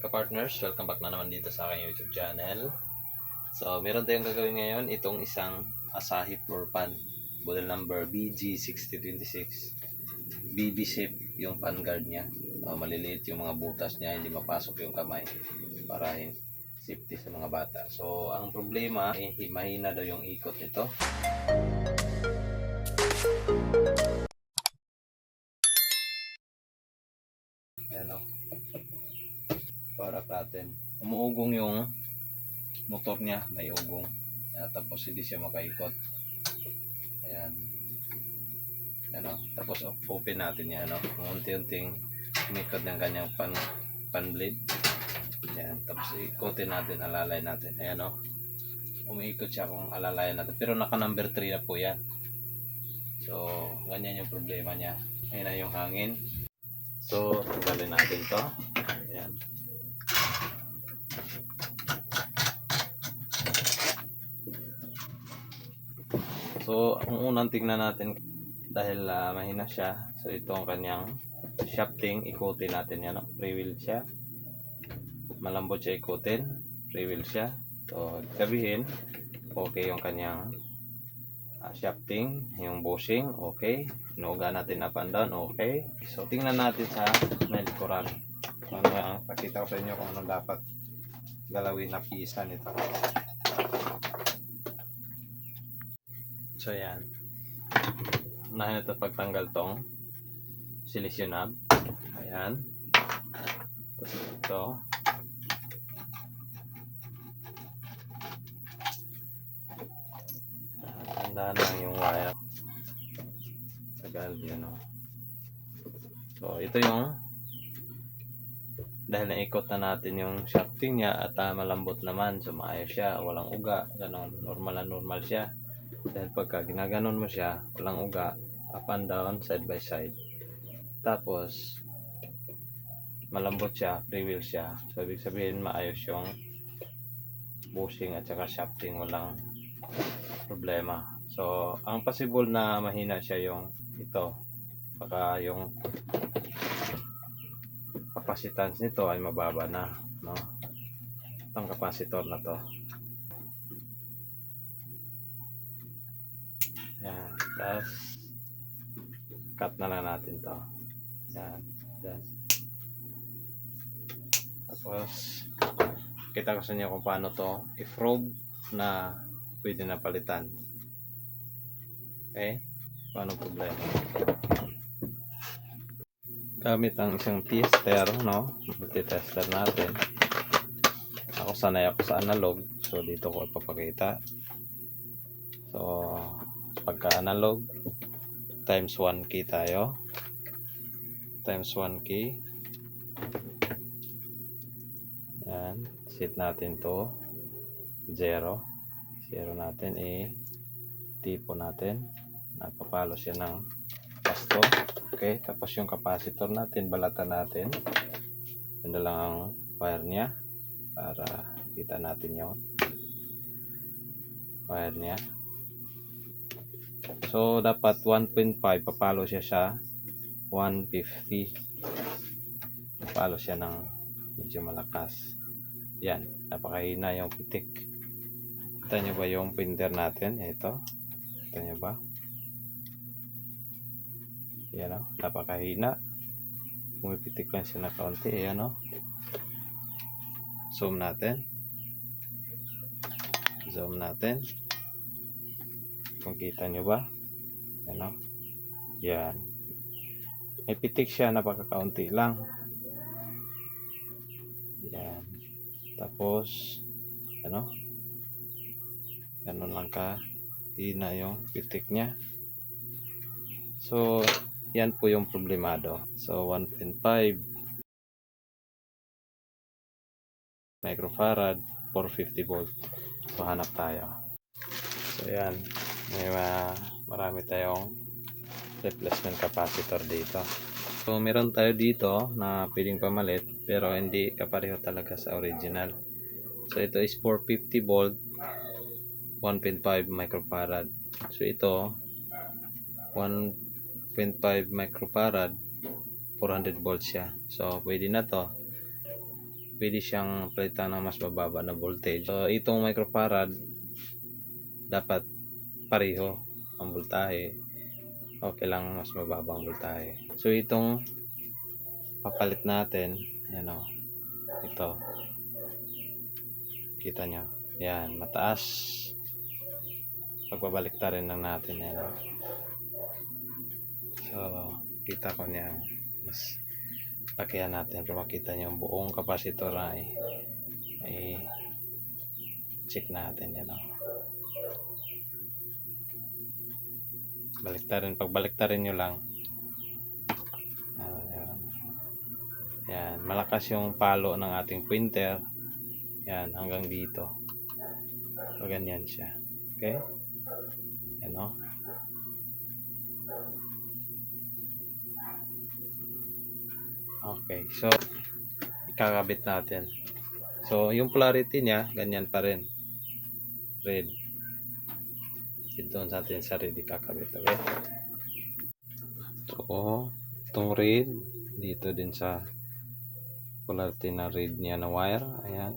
Kapartners, welcome back na naman dito sa aking YouTube channel. So, meron tayong gagawin ngayon itong isang Asahi floor pan. Model number BG6026. BB shape yung pan guard niya. Uh, maliliit yung mga butas niya, hindi mapasok yung kamay para safety sa mga bata. So, ang problema, eh, mahina daw yung ikot nito. Ayan o. Para natin. Umuugong yung motor niya. May ugong. Ah, tapos hindi siya makaikot. Ayan. Ayan o. Tapos op- open natin yan. Ano? Unti-unting umikot ng kanyang pan, pan blade. Ayan. Tapos ikotin natin. Alalay natin. Ayan o. Umiikot siya kung alalayan natin. Pero naka number 3 na po yan. So, ganyan yung problema niya. Ayan na yung hangin. So, tanggalin natin to. Ayan. So, ang unang tingnan natin dahil ah, mahina siya. So, ito ang kanyang shafting. Ikutin natin yan. No? Free wheel siya. Malambot siya ikutin. Free wheel siya. So, sabihin, okay yung kanyang ah, shafting, yung bushing, okay. Inuga natin up and down, okay. So, tingnan natin sa may likuran. Ano ang pakita ko sa inyo kung ano dapat galawin na pisa nito. So, yan. Unahin ito pagtanggal tong silicone knob. Ayan. Tapos ito. Tandaan lang yung wire. Tagal yun o. So, ito yung dahil naikot na natin yung shafting niya at ah, malambot naman, so maayos siya, walang uga, ganon, normal na normal siya. Dahil pagka ginaganon mo siya, walang uga, up and down, side by side. Tapos, malambot siya, free wheel siya. So, ibig sabihin, maayos yung bushing at saka shafting, walang problema. So, ang possible na mahina siya yung ito. Baka yung capacitance nito ay mababa na, no? Itong capacitor na to. Yan. Tapos, cut na lang natin to. Yan. Yan. Tapos, kita ko sa inyo kung paano to i-probe na pwede na palitan. Okay? Paano problema? Gamit ang isang tester, no? Multi-tester natin. Ako sanay ako sa analog. So, dito ko ipapakita. So, pagka analog, times 1 key tayo. Times 1 key. Yan. Set natin to 0. 0 natin eh tipo natin. Napapalo siya ng pasto. Okay, tapos yung capacitor natin, balatan natin. Yun na lang ang wire niya para kita natin yung wire niya. So, dapat 1.5, papalo siya sa 150. Papalo siya ng medyo malakas. Yan, napakahina yung pitik. Kita nyo ba yung printer natin? Ito. Kita nyo ba? Yan o, napakahina. Pumipitik lang siya na kaunti. Ayan o. Zoom natin. Zoom natin. Kung kita nyo ba? Yan o. Yan. May pitik siya, napakakaunti lang. Yan. Tapos, ano? Ganun lang ka. Hina yung pitik niya. So, yan po yung problemado. So, 1.5 microfarad, 450 volt. So, hanap tayo. So, yan. May ma- marami tayong replacement capacitor dito. So, meron tayo dito na pwedeng pamalit pero hindi kapareho talaga sa original. So, ito is 450 volt 1.5 microfarad. So, ito 1.5 microfarad 400 volts siya. So, pwede na to. pwede siyang palitan ng mas mababa na voltage. So, itong microfarad, dapat pareho ang voltahe. Okay lang mas mababa ang voltahe. So, itong papalit natin, yan o, ito. Kita nyo. Yan, mataas. Pagbabalik ta rin lang natin yan. o. So, kita ko niya mas lakihan natin para makita niyo ang buong kapasitor ay ay check natin yan. o. Baliktarin, pagbaliktarin nyo lang. Ah, yan. Malakas yung palo ng ating printer. Yan, hanggang dito. So, ganyan siya. Okay? Yan o. Okay, so ikakabit natin. So, yung polarity niya, ganyan pa rin. Red. Natin sa red ikakabit. Okay? So, itong red, dito din sa polarity na red niya na wire. Ayan.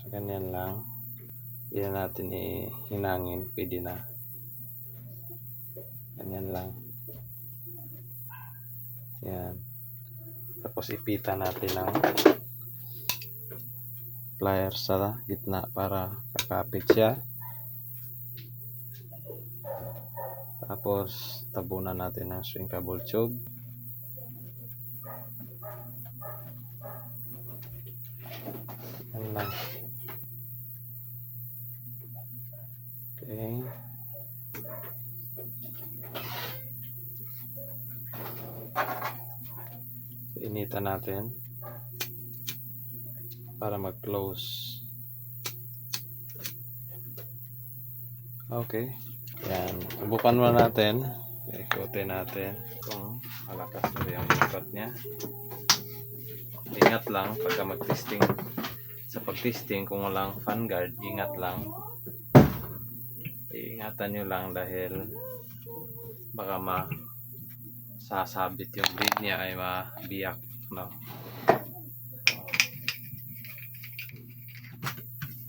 So, ganyan lang. Hindi na natin ihinangin. Pwede na. Ganyan lang. Yan. Tapos ipita natin ang pliers sa gitna para kakapit siya. Tapos tabunan natin ang shrinkable tube. Yan lang. Okay. initan natin para mag-close. Okay. Yan. Subukan muna natin. Ikotin natin kung malakas na yung ikot niya. Ingat lang pagka mag-testing. Sa pag-testing, kung walang fan guard, ingat lang. Iingatan nyo lang dahil baka ma sasabit yung blade niya ay mabiyak no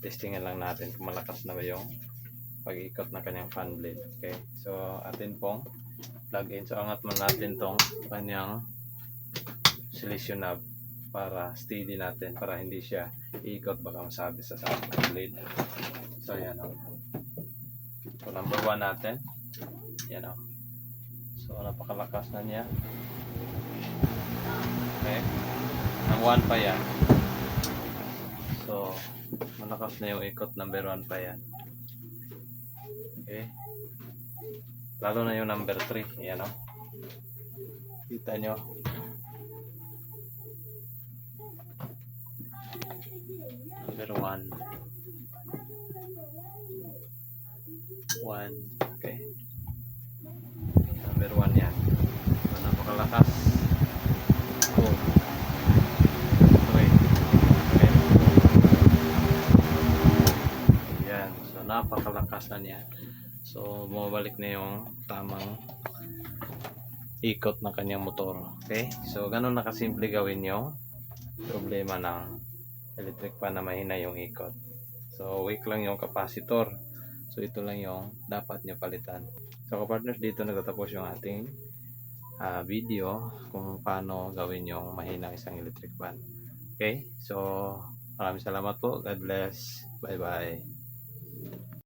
testingin lang natin kung malakas na ba yung pag-ikot ng kanyang fan blade okay so atin pong plug in so angat mo natin tong kanyang selection knob para steady natin para hindi siya ikot baka masabit sa sa blade so yan o so number one natin yan o So, napakalakas na niya. Okay. Ang 1 pa yan. So, malakas na yung ikot. Number 1 pa yan. Okay. Lalo na yung number 3. Yan o. Kita nyo. Number 1. 1. Okay number 1 yan napakalakas oh. okay okay yan so napakalakas na niya so bumabalik na yung tamang ikot ng kanyang motor okay so ganun nakasimple gawin yung problema ng electric fan na mahina yung ikot so weak lang yung capacitor So ito lang yung dapat nyo palitan. So kapartners dito nagtatapos yung ating ah, video kung paano gawin yung mahina isang electric fan. Okay? So maraming salamat po. God bless. Bye bye.